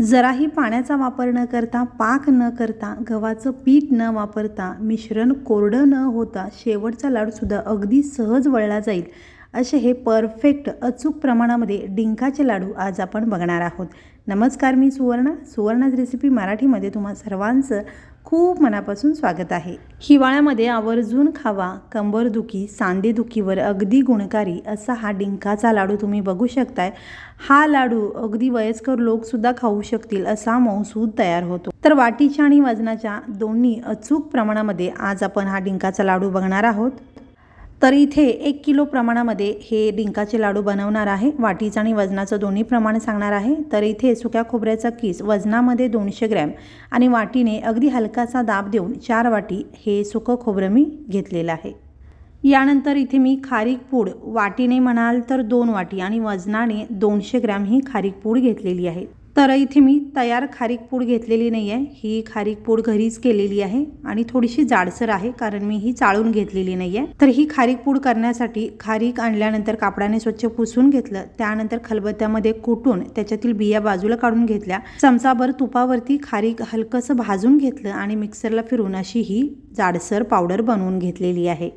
जराही पाण्याचा वापर न करता पाक न करता गव्हाचं पीठ न वापरता मिश्रण कोरडं न होता शेवटचा लाडूसुद्धा अगदी सहज वळला जाईल. असे हे परफेक्ट अचूक प्रमाणामध्ये डिंकाचे लाडू आज आपण बघणार आहोत. नमस्कार मी सुवर्णा. सुवर्णाज रेसिपी मराठीमध्ये तुम्हा सर्वांचं खूप मनापासून स्वागत आहे. हिवाळ्यामध्ये आवर्जून खावा कंबरदुखी सांधेदुखीवर अगदी गुणकारी असा हा डिंकाचा लाडू तुम्ही बघू शकताय. हा लाडू अगदी वयस्कर लोकसुद्धा खाऊ शकतील असा मौसूद तयार होतो. तर वाटीच्या आणि वजनाच्या दोन्ही अचूक प्रमाणामध्ये आज आपण हा डिंकाचा लाडू बघणार आहोत. तर इथे एक किलो प्रमाणामध्ये हे डिंकाचे लाडू बनवणार आहे. वाटीचं आणि वजनाचं दोन्ही प्रमाण सांगणार आहे. तर इथे सुक्या खोबऱ्याचा किस वजनामध्ये दोनशे ग्रॅम आणि वाटीने अगदी हलकासा दाब देऊन चार वाटी हे सुकं खोबरं मी घेतलेलं आहे. यानंतर इथे मी खारीक पूड वाटीने म्हणाल तर दोन वाटी आणि वजनाने दोनशे ग्रॅम ही खारीक पूड घेतलेली आहे. तर इथे मी तयार खारीक पूड घेतलेली नाही आहे. ही खारीक पूड घरीच केलेली आहे आणि थोडीशी जाडसर आहे कारण मी ही चाळून घेतलेली नाही आहे. तर ही खारीक पूड करण्यासाठी खारीक आणल्यानंतर कापडाने स्वच्छ पुसून घेतलं. त्यानंतर खलबत्त्यामध्ये कुटून त्याच्यातील बिया बाजूला काढून घेतल्या. चमचाभर तुपावरती खारीक हलकंसं भाजून घेतलं आणि मिक्सरला फिरून अशी ही जाडसर पावडर बनवून घेतलेली आहे.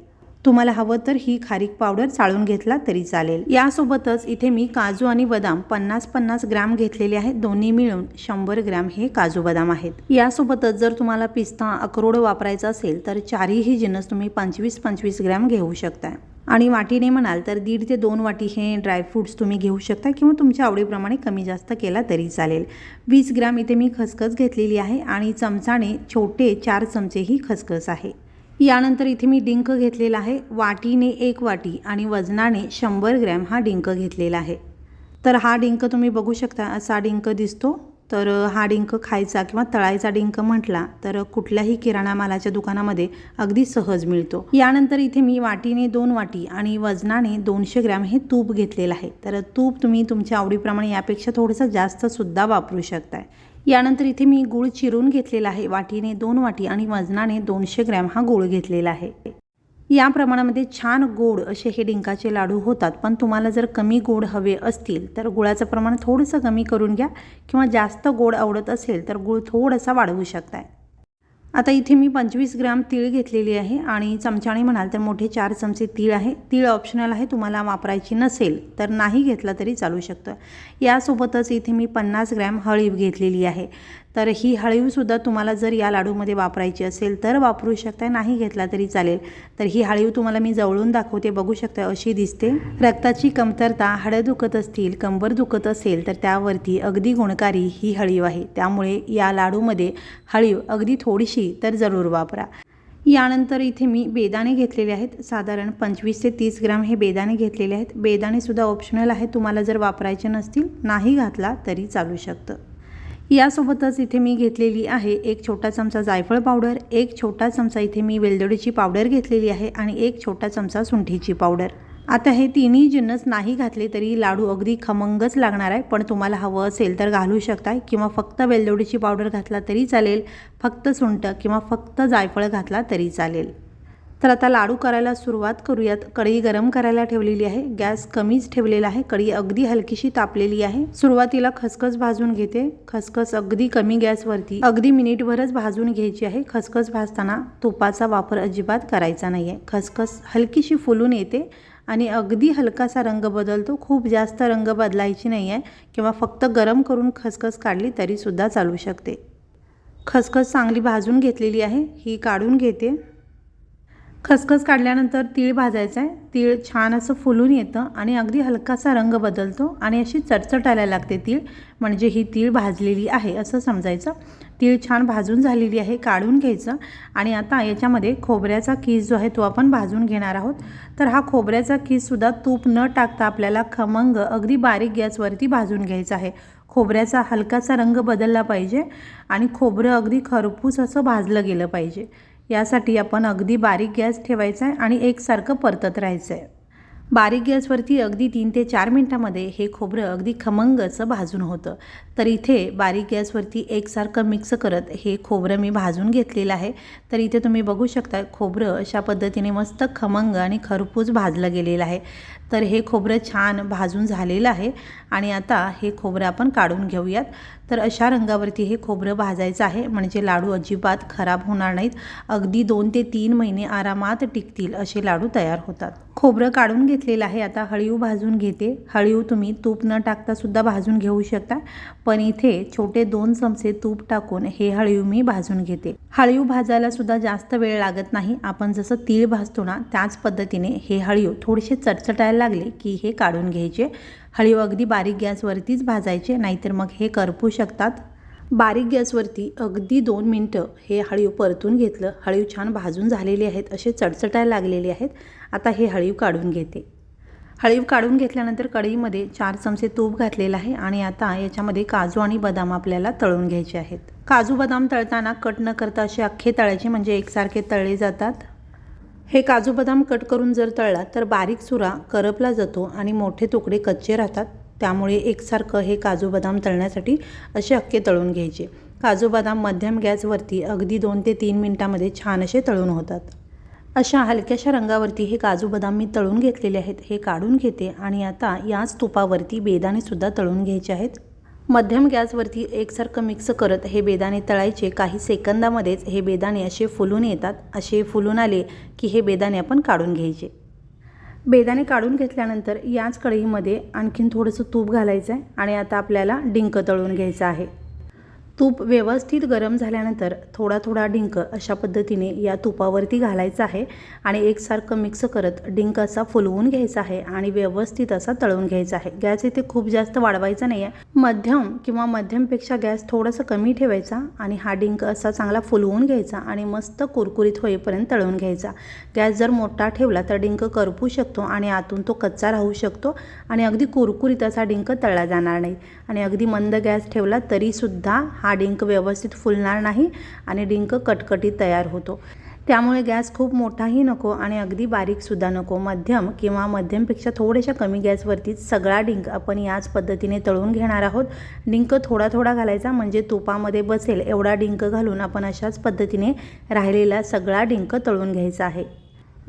तुम्हाला हवं तर ही खारीक पावडर चाळून घेतला तरी चालेल. यासोबतच इथे मी काजू आणि बदाम पन्नास पन्नास ग्रॅम घेतलेले आहेत. दोन्ही मिळून शंभर ग्रॅम हे काजू बदाम आहेत. यासोबतच जर तुम्हाला पिस्ता अक्रोड वापरायचा असेल तर चारही जिन्नस तुम्ही पंचवीस पंचवीस ग्रॅम घेऊ शकता आणि वाटीने म्हणाल तर दीड ते दोन वाटी हे ड्रायफ्रूट्स तुम्ही घेऊ शकता किंवा तुमच्या आवडीप्रमाणे कमी जास्त केला तरी चालेल. वीस ग्रॅम इथे मी खसखस घेतलेली आहे आणि चमचाने छोटे चार चमचे ही खसखस आहे. यानंतर इथे मी डिंक घेतलेला आहे. वाटीने एक वाटी आणि वजनाने शंभर ग्रॅम हा डिंक घेतलेला आहे. तर हा डिंक तुम्ही बघू शकता असा डिंक दिसतो. तर हा डिंक खायचा किंवा तळायचा डिंक म्हटला तर कुठल्याही किराणा मालाच्या दुकानामध्ये अगदी सहज मिळतो. यानंतर इथे मी वाटीने दोन वाटी आणि वजनाने दोनशे ग्रॅम हे तूप घेतलेलं आहे. तर तूप तुम्ही तुमच्या आवडीप्रमाणे यापेक्षा थोडंसं जास्तसुद्धा वापरू शकताय. यानंतर इथे मी गूळ चिरून घेतलेला आहे. वाटीने दोन वाटी आणि वजनाने दोनशे ग्रॅम हा गूळ घेतलेला आहे. या प्रमाणामध्ये छान गोड असे हे डिंकाचे लाडू होतात. पण तुम्हाला जर कमी गोड हवे असतील तर गुळाचं प्रमाण थोडंसं कमी करून घ्या किंवा जास्त गोड आवडत असेल तर गूळ थोडासा वाढवू शकताय. आता इथे मी पंचवीस ग्राम तीळ घेतलेली आहे आणि चमच्याने म्हणाल तर मोठे चार चमचे तीळ आहे. तीळ ऑप्शनल आहे तुम्हाला वापरायची नसेल तर नाही घेतला तरी चालू शकतं. यासोबतच इथे मी पन्नास ग्रॅम हळीव घेतलेली आहे. तर ही हळीवसुद्धा तुम्हाला जर या लाडूमध्ये वापरायची असेल तर वापरू शकता नाही घेतला तरी चालेल. तर ही हळीव तुम्हाला मी जवळून दाखवते. बघू शकता अशी दिसते. रक्ताची कमतरता हळद दुखत असतील कंबर दुखत असेल तर त्यावरती अगदी गुणकारी ही हळीव आहे. त्यामुळे या लाडूमध्ये हळीव अगदी थोडीशी तर जरूर वापरा. यानंतर इथे मी बेदाणे घेतलेले आहेत. साधारण पंचवीस ते तीस ग्राम हे बेदाणे घेतलेले आहेत. बेदाणेसुद्धा ऑप्शनल आहे. तुम्हाला जर वापरायचे नसतील नाही घातला तरी चालू शकतं. यासोबतच इथे मी घेतलेली आहे एक छोटा चमचा जायफळ पावडर एक छोटा चमचा इथे मी वेलदोडीची पावडर घेतलेली आहे आणि एक छोटा चमचा सुंठीची पावडर. आता हे तिन्ही जिन्नस नाही घातले तरी लाडू अगदी खमंगच लागणार आहे पण तुम्हाला हवं असेल तर घालू शकताय किंवा फक्त वेलदोडीची पावडर घातला तरी चालेल फक्त सुंठ किंवा फक्त जायफळ घातला तरी चालेल. तर आता लाडू करायला सुरुवात करूयात. कढई गरम करायला ठेवलेली आहे. गॅस कमीच ठेवलेला आहे. कढई अगदी हलकीशी तापलेली आहे. सुरुवातीला खसखस भाजून घेते. खसखस अगदी कमी गॅसवरती अगदी मिनिटभरच भाजून घ्यायची आहे. खसखस भाजताना तुपाचा वापर अजिबात करायचा नाही आहे खसखस हलकीशी फुलून येते आणि अगदी हलकासा रंग बदलतो. खूप जास्त रंग बदलायची नाही आहे किंवा फक्त गरम करून खसखस काढली तरीसुद्धा चालू शकते. खसखस चांगली भाजून घेतलेली आहे. ही काढून घेते. खसखस काढल्यानंतर तीळ भाजायचं आहे तीळ छान असं फुलून येतं आणि अगदी हलकासा रंग बदलतो आणि अशी चटचटायला लागते तीळ. म्हणजे ही तीळ भाजलेली आहे असं समजायचं. तीळ छान भाजून झालेली आहे काढून घ्यायचं. आणि आता याच्यामध्ये खोबऱ्याचा कीस जो आहे तो आपण भाजून घेणार आहोत. तर हा खोबऱ्याचा कीससुद्धा तूप न टाकता आपल्याला खमंग अगदी बारीक गॅसवरती भाजून घ्यायचा आहे. खोबऱ्याचा हलकासा रंग बदलला पाहिजे आणि खोबरं अगदी खरपूस असं भाजलं गेलं पाहिजे. यासाठी आपण अगदी बारीक गॅस ठेवायचा आहे आणि एकसारखं परतत राहायचं आहे. बारीक गॅसवरती अगदी तीन ते चार मिनटामध्ये हे खोबरं अगदी खमंग असं भाजून होतं. तर इथे बारीक गॅसवरती एकसारखं मिक्स करत हे खोबरं मी भाजून घेतलेलं आहे. तर इथे तुम्ही बघू शकता खोबरं अशा पद्धतीने मस्त खमंग आणि खरपूस भाजलं गेलेलं आहे. तर हे खोबरं छान भाजून झालेलं आहे आणि आता हे खोबरं आपण काढून घेऊयात. तर अशा रंगावरती हे खोबरं भाजायचं आहे. म्हणजे लाडू अजिबात खराब होणार नाहीत. अगदी दोन ते तीन महिने आरामात टिकतील असे लाडू तयार होतात. खोबरं काढून घेतलेलं आहे. आता हळीव भाजून घेते. हळीव तुम्ही तूप न टाकतासुद्धा भाजून घेऊ शकता. पण इथे छोटे दोन चमचे तूप टाकून हे हळीव मी भाजून घेते. हळीव भाजायला सुद्धा जास्त वेळ लागत नाही. आपण जसं तीळ भाजतो ना त्याच पद्धतीने हे हळीव थोडेसे चटचटायला लागले की हे काढून घ्यायचे. हळीव अगदी बारीक गॅसवरतीच भाजायचे नाहीतर मग हे करपू शकतात. बारीक गॅसवरती अगदी दोन मिनटं हे हळीव परतून घेतलं. हळीव छान भाजून झालेले आहेत असे चटचटायला लागलेले आहेत. आता हे हळीव काढून घेते. हळीव काढून घेतल्यानंतर कढईमध्ये चार चमचे तूप घातलेलं आहे आणि आता याच्यामध्ये काजू आणि बदाम आपल्याला तळून घ्यायचे आहेत. काजू बदाम तळताना कट न करता असे अख्खे तळायचे म्हणजे एकसारखे तळले जातात. हे काजू बदाम कट करून जर तळला तर बारीक चुरा करपला जातो आणि मोठे तुकडे कच्चे राहतात. त्यामुळे एकसारखं हे काजू बदाम तळण्यासाठी असे अख्खे तळून घ्यायचे. काजू बदाम मध्यम गॅसवरती अगदी दोन ते तीन मिनटामध्ये छान असे तळून होतात. अशा हलक्याशा रंगावरती हे काजू बदाम मी तळून घेतलेले आहेत. हे काढून घेते आणि आता याच तुपावरती बेदाणेसुद्धा तळून घ्यायचे आहेत. मध्यम गॅसवरती एकसारखं मिक्स करत हे बेदाणे तळायचे. काही सेकंदामध्येच हे बेदाणे असे फुलून येतात. असे फुलून आले की हे बेदाणे आपण काढून घ्यायचे. बेदाणे काढून घेतल्यानंतर याच कढईमध्ये आणखीन थोडंसं तूप घालायचं आहे आणि आता आपल्याला डिंक तळून घ्यायचं आहे. तूप व्यवस्थित गरम झाल्यानंतर थोडा थोडा डिंक अशा पद्धतीने या तुपावरती घालायचा आहे आणि एकसारखं मिक्स करत डिंक असा फुलवून घ्यायचा आहे आणि व्यवस्थित असा तळून घ्यायचा आहे. गॅस इथे खूप जास्त वाढवायचा नाही आहे मध्यम किंवा मध्यमपेक्षा गॅस थोडासा कमी ठेवायचा आणि हा डिंक असा चांगला फुलवून घ्यायचा आणि मस्त कुरकुरीत होईपर्यंत तळून घ्यायचा. गॅस जर मोठा ठेवला तर डिंक करपू शकतो आणि आतून तो कच्चा राहू शकतो आणि अगदी कुरकुरीत असा डिंक तळला जाणार नाही. आणि अगदी मंद गॅस ठेवला तरीसुद्धा हा हा डिंक व्यवस्थित फुलणार नाही आणि डिंक कटकटीत तयार होतो. त्यामुळे गॅस खूप मोठाही नको आणि अगदी बारीकसुद्धा नको. मध्यम किंवा मध्यमपेक्षा थोड्याशा कमी गॅसवरतीच सगळा डिंक आपण याच पद्धतीने तळून घेणार आहोत. डिंक थोडा थोडा घालायचा म्हणजे तुपामध्ये बसेल एवढा डिंक घालून आपण अशाच पद्धतीने राहिलेला सगळा डिंक तळून घ्यायचा आहे.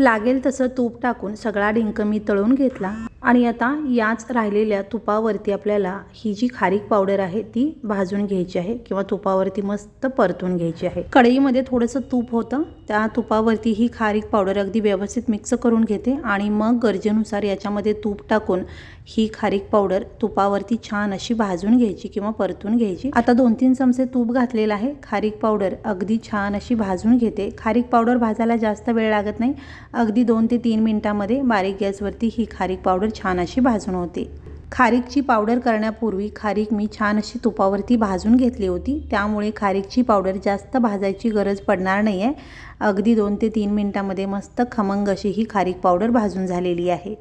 लागेल तसं तूप टाकून सगळा डिंक मी तळून घेतला. आणि आता याच राहिलेल्या तुपावरती आपल्याला ही जी खारीक पावडर आहे ती भाजून घ्यायची आहे किंवा तुपावरती मस्त परतून घ्यायची आहे. कढईमध्ये थोडंसं तूप होतं. त्या तुपावरती ही खारीक पावडर अगदी व्यवस्थित मिक्स करून घेते आणि मग गरजेनुसार याच्यामध्ये तूप टाकून ही खारीक पावडर तुपावरती छान अशी भाजून घ्यायची किंवा परतून घ्यायची. आता दोन तीन चमचे तूप घातलेलं आहे. खारीक पावडर अगदी छान अशी भाजून घेते. खारीक पावडर भाजायला जास्त वेळ लागत नाही. अगदी दोन ते तीन मिनटामध्ये बारीक गॅसवरती ही खारीक पावडर छान अशी भाजून होते. खारीकची पावडर करण्यापूर्वी खारीक मी छान अशी तुपावरती भाजून घेतली होती. त्यामुळे खारीकची पावडर जास्त भाजायची गरज पडणार नाही आहे अगदी दोन ते तीन मिनटामध्ये मस्त खमंग अशी ही खारीक पावडर भाजून झालेली आहे.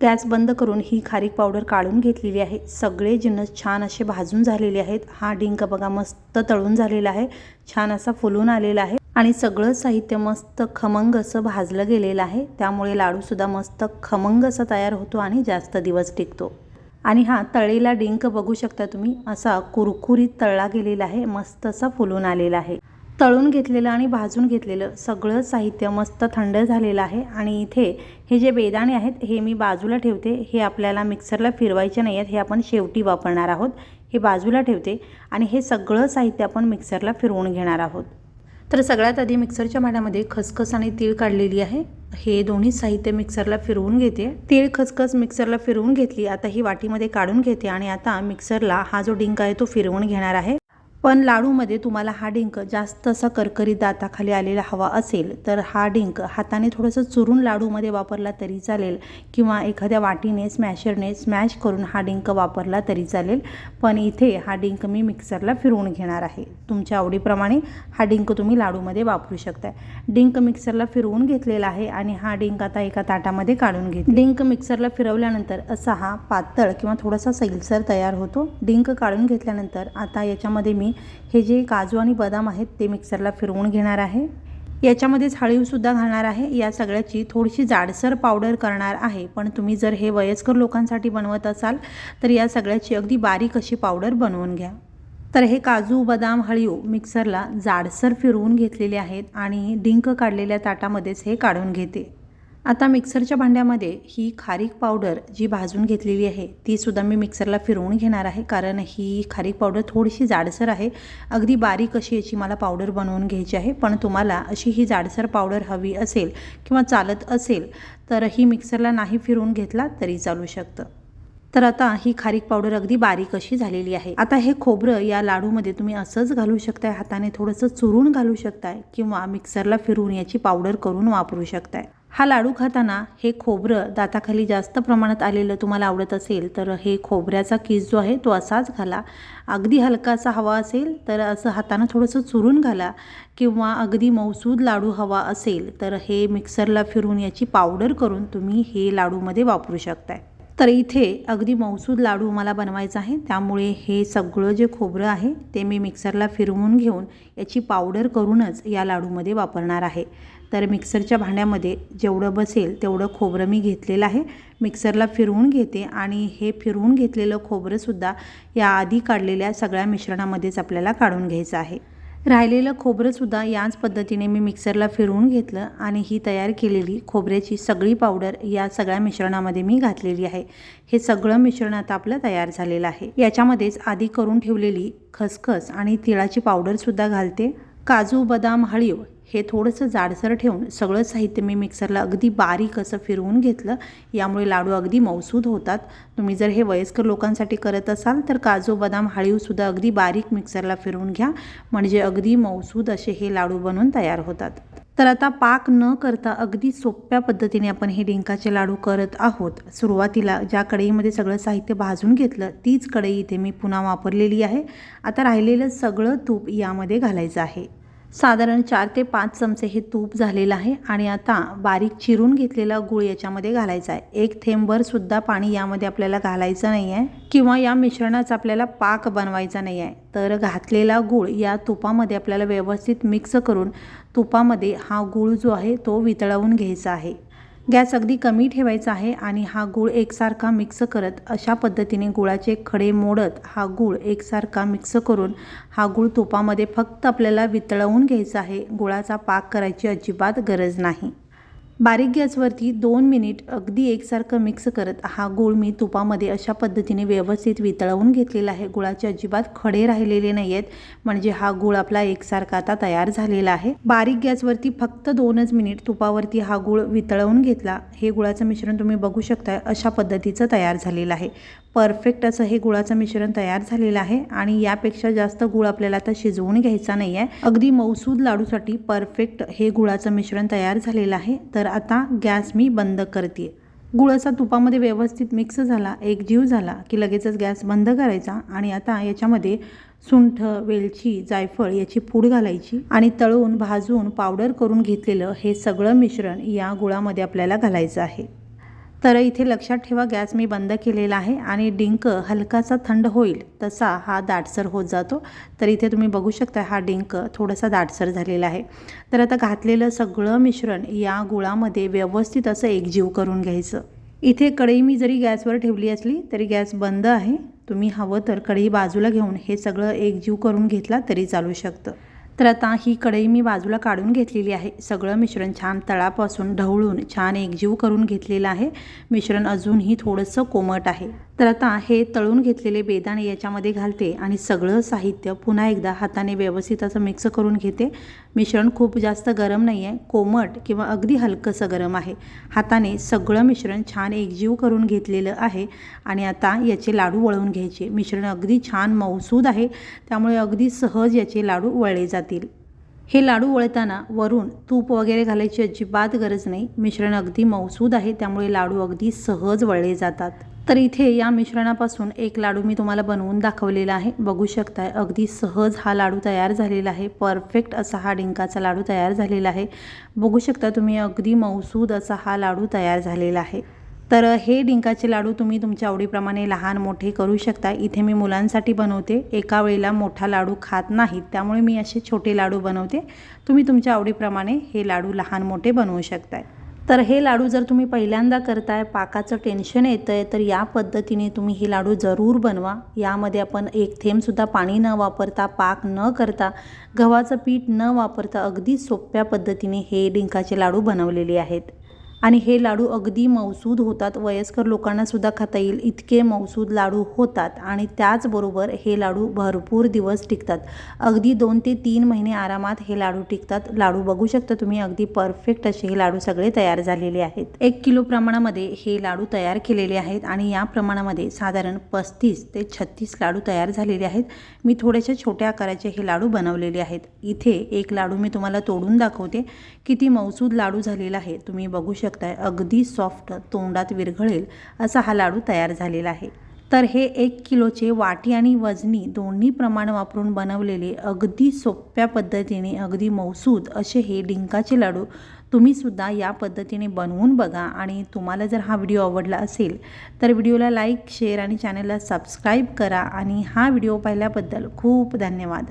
गॅस बंद करून ही खारीक पावडर काढून घेतलेली आहे. सगळे जिन्नस छान असे भाजून झालेले आहेत. हा डिंक बघा मस्त तळून झालेला आहे. छान असा फुलून आलेला आहे. आणि सगळं साहित्य मस्त खमंग असं भाजलं गेलेलं आहे. त्यामुळे लाडूसुद्धा मस्त खमंग असा तयार होतो आणि जास्त दिवस टिकतो. आणि हा तळीला डिंक बघू शकता तुम्ही. असा कुरकुरीत तळला गेलेला आहे. मस्त असा फुलून आलेला आहे. तळून घेतलेलं आणि भाजून घेतलेलं सगळं साहित्य मस्त थंड झालेलं आहे. आणि इथे हे जे बेदाणे आहेत हे मी बाजूला ठेवते. हे आपल्याला मिक्सरला फिरवायचे नाही आहेत. हे आपण शेवटी वापरणार आहोत. हे बाजूला ठेवते. आणि हे सगळं साहित्य आपण मिक्सरला फिरवून घेणार आहोत. तर सगळ्यात आधी मिक्सरच्या भांड्यामध्ये खसखस आणि तीळ काढलेली आहे. हे दोन्ही साहित्य मिक्सरला फिरवून घेते. तीळ खसखस मिक्सरला फिरवून घेतली. आता ही वाटीमध्ये काढून घेते आणि आता मिक्सरला हा जो डिंक आहे तो फिरवून घेणार आहे. पण लाडूमध्ये तुम्हाला हा डिंक जास्त असा करकरीत दाताखाली आलेला हवा असेल तर हा डिंक हाताने थोडंसं चुरून लाडूमध्ये वापरला तरी चालेल किंवा एखाद्या वाटीने स्मॅशरने स्मॅश करून हा डिंक वापरला तरी चालेल. पण इथे हा डिंक मी मिक्सरला फिरवून घेणार आहे. तुमच्या आवडीप्रमाणे हा डिंक तुम्ही लाडूमध्ये वापरू शकता डिंक मिक्सरला फिरवून घेतलेला आहे आणि हा डिंक आता एका ताटामध्ये काढून घेत. डिंक मिक्सरला फिरवल्यानंतर असा हा पातळ किंवा थोडासा सैलसर तयार होतो. डिंक काढून घेतल्यानंतर आता याच्यामध्ये मी हे जे काजू आणि बदाम आहेत ते मिक्सरला फिरवून घेणार आहे. याच्यामध्येच हळीवसुद्धा घालणार आहे. या सगळ्याची थोडीशी जाडसर पावडर करणार आहे. पण तुम्ही जर हे वयस्कर लोकांसाठी बनवत असाल तर या सगळ्याची अगदी बारीक अशी पावडर बनवून घ्या. तर हे काजू बदाम हळीव मिक्सरला जाडसर फिरवून घेतलेले आहेत आणि डिंक काढलेल्या ताटामध्येच हे काढून घेते. आता मिक्सरच्या भांड्यामध्ये ही खारीक पावडर जी भाजून घेतलेली आहे ती सुद्धा मी मिक्सरला फिरवून घेणार आहे कारण ही खारीक पावडर थोडीशी जाडसर आहे. अगदी बारीक अशी याची मला पावडर बनवून घ्यायची आहे पण तुम्हाला अशी ही जाडसर पावडर हवी असेल किंवा चालत असेल तर ही मिक्सरला नाही फिरवून घेतला तरी चालू शकतं. तर आता ही खारीक पावडर अगदी बारीक अशी झालेली आहे. आता हे खोबरं या लाडूमध्ये तुम्ही असंच घालू शकताय हाताने थोडंसं चुरून घालू शकताय किंवा मिक्सरला फिरून याची पावडर करून वापरू शकताय. हा लाडू खाताना हे खोबरं दाताखाली जास्त प्रमाणात आलेलं तुम्हाला आवडत असेल तर हे खोबऱ्याचा किस जो आहे तो असाच घाला. अगदी हलकासा हवा असेल तर असं हातानं थोडंसं चुरून घाला किंवा अगदी मौसूद लाडू हवा असेल तर हे मिक्सरला फिरून याची पावडर करून तुम्ही हे लाडूमध्ये वापरू शकताय. तर इथे अगदी मौसूद लाडू मला बनवायचा आहे त्यामुळे हे सगळं जे खोबरं आहे ते मी मिक्सरला फिरवून घेऊन याची पावडर करूनच या लाडूमध्ये वापरणार आहे. तर मिक्सरच्या भांड्यामध्ये जेवढं बसेल तेवढं खोबरं मी घेतलेलं आहे. मिक्सरला फिरवून घेते आणि हे फिरवून घेतलेलं खोबरंसुद्धा या आधी काढलेल्या सगळ्या मिश्रणामध्येच आपल्याला काढून घ्यायचं आहे. राहिलेलं खोबरंसुद्धा याच पद्धतीने मी मिक्सरला फिरवून घेतलं आणि ही तयार केलेली खोबऱ्याची सगळी पावडर या सगळ्या मिश्रणामध्ये मी घातलेली आहे. हे सगळं मिश्रण आता आपलं तयार झालेलं आहे. याच्यामध्येच आधी करून ठेवलेली खसखस आणि तिळाची पावडरसुद्धा घालते. काजू बदाम हळीव हे थोडंसं जाडसर ठेवून सगळं साहित्य मी मिक्सरला अगदी बारीक असं फिरवून घेतलं. यामुळे लाडू अगदी मौसूद होतात. तुम्ही जर हे वयस्कर लोकांसाठी करत असाल तर काजू बदाम हळीवसुद्धा अगदी बारीक मिक्सरला फिरवून घ्या. म्हणजे अगदी मौसूद असे हे लाडू बनून तयार होतात. तर आता पाक न करता अगदी सोप्या पद्धतीने आपण हे डिंकाचे लाडू करत आहोत. सुरुवातीला ज्या कढईमध्ये सगळं साहित्य भाजून घेतलं तीच कढई इथे मी पुन्हा वापरलेली आहे. आता राहिलेलं सगळं तूप यामध्ये घालायचं आहे. साधारण चार ते पाच चमचे हे तूप झालेलं आहे आणि आता बारीक चिरून घेतलेला गूळ याच्यामध्ये घालायचा आहे. एक थेंबरसुद्धा पाणी यामध्ये आपल्याला घालायचं नाही आहे किंवा या मिश्रणाचा आपल्याला पाक बनवायचा नाही आहे तर घातलेला गूळ या तुपामध्ये आपल्याला व्यवस्थित मिक्स करून तुपामध्ये हा गूळ जो आहे तो वितळवून घ्यायचा आहे. गॅस अगदी कमी ठेवायचा आहे आणि हा गूळ एकसारखा मिक्स करत अशा पद्धतीने गुळाचे खडे मोडत हा गूळ एकसारखा मिक्स करून हा गूळ तुपामध्ये फक्त आपल्याला वितळवून घ्यायचा आहे. गुळाचा पाक करायची अजिबात गरज नाही. बारीक गॅसवरती दोन मिनिट अगदी एकसारखं मिक्स करत हा गूळ मी तुपामध्ये अशा पद्धतीने व्यवस्थित वितळवून घेतलेला आहे. गुळाचे अजिबात खडे राहिलेले नाही आहेत म्हणजे हा गूळ आपला एकसारखा आता तयार झालेला आहे. बारीक गॅसवरती फक्त दोनच मिनिट तुपावरती हा गूळ वितळवून घेतला. हे गुळाचं मिश्रण तुम्ही बघू शकता अशा पद्धतीचं तयार झालेलं आहे. परफेक्ट असं हे गुळाचं मिश्रण तयार झालेलं आहे आणि यापेक्षा जास्त गुळ आपल्याला आता शिजवून घ्यायचा नाही आहे अगदी मौसूद लाडूसाठी परफेक्ट हे गुळाचं मिश्रण तयार झालेलं आहे. तर आता गॅस मी बंद करते गुळ असा तुपामध्ये व्यवस्थित मिक्स झाला एक जीव झाला की लगेचच गॅस बंद करायचा आणि आता याच्यामध्ये सुंठ वेलची जायफळ याची पूड घालायची आणि तळून भाजून पावडर करून घेतलेलं हे सगळं मिश्रण या गुळामध्ये आपल्याला घालायचं आहे. तर इथे लक्षात ठेवा गॅस मी बंद केलेला आहे आणि डिंक हलकासा थंड होईल तसा हा दाटसर होत जातो. तर इथे तुम्ही बघू शकता हा डिंक थोडासा दाटसर झालेला आहे. तर आता घातलेलं सगळं मिश्रण या गुळामध्ये व्यवस्थित असं एकजीव करून घ्यायचं. इथे कढई मी जरी गॅसवर ठेवली असली तरी गॅस बंद आहे. तुम्ही हवं तर कढई बाजूला घेऊन हे सगळं एकजीव करून घेतला तरी चालू शकतं. तर आता ही कढई मी बाजूला काढून घेतलेली आहे. सगळं मिश्रण छान तळापासून ढवळून छान एकजीव करून घेतलेलं आहे. मिश्रण अजूनही थोडंसं कोमट आहे. तर आता हे तळून घेतलेले बेदाणे याच्यामध्ये घालते आणि सगळं साहित्य पुन्हा एकदा हाताने व्यवस्थित असं मिक्स करून घेते. मिश्रण खूप जास्त गरम नाही आहे कोमट किंवा अगदी हलकंसं गरम आहे. हाताने सगळं मिश्रण छान एकजीव करून घेतलेलं आहे आणि आता याचे लाडू वळवून घ्यायचे. मिश्रण अगदी छान मौसूद आहे. त्यामुळे अगदी सहज याचे लाडू वळले जातील. हे लाडू वळताना वरून तूप वगैरे घालायची अजिबात गरज नाही. मिश्रण अगदी मौसूद आहे. त्यामुळे लाडू अगदी सहज वळले जातात. तर इथे या मिश्रणापासून एक लाडू मी तुम्हाला बनवून दाखवलेला आहे. बघू शकताय अगदी सहज हा लाडू तयार झालेला आहे. परफेक्ट असा हा डिंकाचा लाडू तयार झालेला आहे. बघू शकता तुम्ही अगदी मौसूद असा हा लाडू तयार झालेला आहे. तर हे डिंकाचे लाडू तुम्ही तुमच्या आवडीप्रमाणे लहान मोठे करू शकता इथे मी मुलांसाठी बनवते. एका वेळेला मोठा लाडू खात नाहीत त्यामुळे मी असे छोटे लाडू बनवते. तुम्ही तुमच्या आवडीप्रमाणे हे लाडू लहान मोठे बनवू शकताय. तर हे लाडू जर तुम्ही पहिल्यांदा करताय पाकाचं टेन्शन येतं आहे तर या पद्धतीने तुम्ही हे लाडू जरूर बनवा. यामध्ये आपण एक थेंबसुद्धा पाणी न वापरता पाक न करता गव्हाचं पीठ न वापरता अगदी सोप्या पद्धतीने हे डिंकाचे लाडू बनवलेले आहेत. आणि हे लाडू अगदी मौसूद होतात. वयस्कर लोकांनासुद्धा खाता येईल. इतके मौसूद लाडू होतात आणि त्याचबरोबर हे लाडू भरपूर दिवस टिकतात. अगदी दोन ते तीन महिने आरामात हे लाडू टिकतात. लाडू बघू शकता तुम्ही. अगदी परफेक्ट असे हे लाडू सगळे तयार झालेले आहेत. एक किलो प्रमाणामध्ये हे लाडू तयार केलेले आहेत आणि या प्रमाणामध्ये साधारण पस्तीस ते छत्तीस लाडू तयार झालेले आहेत. मी थोड्याशा छोट्या आकाराचे हे लाडू बनवलेले आहेत. इथे एक लाडू मी तुम्हाला तोडून दाखवते. किती मौसूद लाडू झालेला आहे तुम्ही बघू शकता. शकताय अगदी सॉफ्ट तोंडात विरघळेल असा हा लाडू तयार झालेला आहे. तर हे एक किलोचे वाटी आणि वजनी दोन्ही प्रमाण वापरून बनवलेले अगदी सोप्या पद्धतीने अगदी मौसूद असे हे डिंकाचे लाडू तुम्हीसुद्धा या पद्धतीने बनवून बघा आणि तुम्हाला जर हा व्हिडिओ आवडला असेल तर व्हिडिओला लाईक शेअर आणि चॅनलला सबस्क्राईब करा आणि हा व्हिडिओ पाहिल्याबद्दल खूप धन्यवाद.